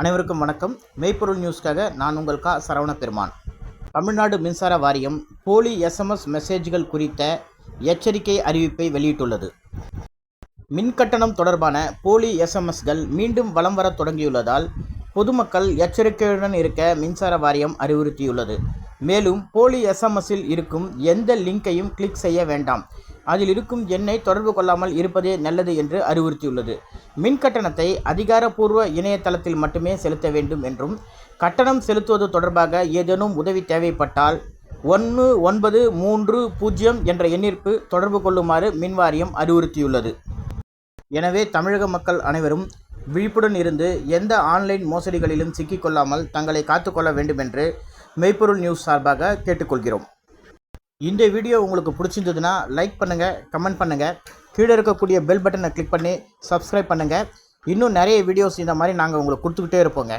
அனைவருக்கும் வணக்கம். மெய்ப்பொருள் நியூஸ்க்காக நான் உங்கள் கா. சரவண பெருமான் தமிழ்நாடு மின்சார வாரியம் போலி எஸ்எம்எஸ் மெசேஜ்கள் குறித்த எச்சரிக்கை அறிவிப்பை வெளியிட்டுள்ளது. மின் கட்டணம் தொடர்பான போலி எஸ்எம்எஸ்கள் மீண்டும் வலம் வரத் தொடங்கியுள்ளதால் பொதுமக்கள் எச்சரிக்கையுடன் இருக்க மின்சார வாரியம் அறிவுறுத்தியுள்ளது. மேலும் போலி எஸ்எம்எஸில் இருக்கும் எந்த லிங்கையும் கிளிக் செய்ய வேண்டாம். அதில் இருக்கும் எண்ணை தொடர்பு கொள்ளாமல் இருப்பதே நல்லது என்று அறிவுறுத்தியுள்ளது. மின் கட்டணத்தை அதிகாரப்பூர்வ இணையதளத்தில் மட்டுமே செலுத்த வேண்டும் என்றும் கட்டணம் செலுத்துவது தொடர்பாக ஏதேனும் உதவி தேவைப்பட்டால் ஒன்று ஒன்பது மூன்று பூஜ்ஜியம் என்ற எண்ணிற்கு தொடர்பு கொள்ளுமாறு மின்வாரியம் அறிவுறுத்தியுள்ளது. எனவே தமிழக மக்கள் அனைவரும் விழிப்புடன் இருந்து எந்த ஆன்லைன் மோசடிகளிலும் சிக்கிக்கொள்ளாமல் தங்களை காத்துக்கொள்ள வேண்டும் என்று மெய்ப்பொருள் நியூஸ் சார்பாக கேட்டுக்கொள்கிறோம். இந்த வீடியோ உங்களுக்கு பிடிச்சிருந்ததுன்னா லைக் பண்ணுங்கள் கமெண்ட் பண்ணுங்கள் கீழே இருக்கக்கூடிய பெல் பட்டனை கிளிக் பண்ணி சப்ஸ்கிரைப் பண்ணுங்கள் இன்னும் நிறைய வீடியோஸ் இந்த மாதிரி நாங்கள் உங்களுக்கு கொடுத்துக்கிட்டே இருப்போங்க.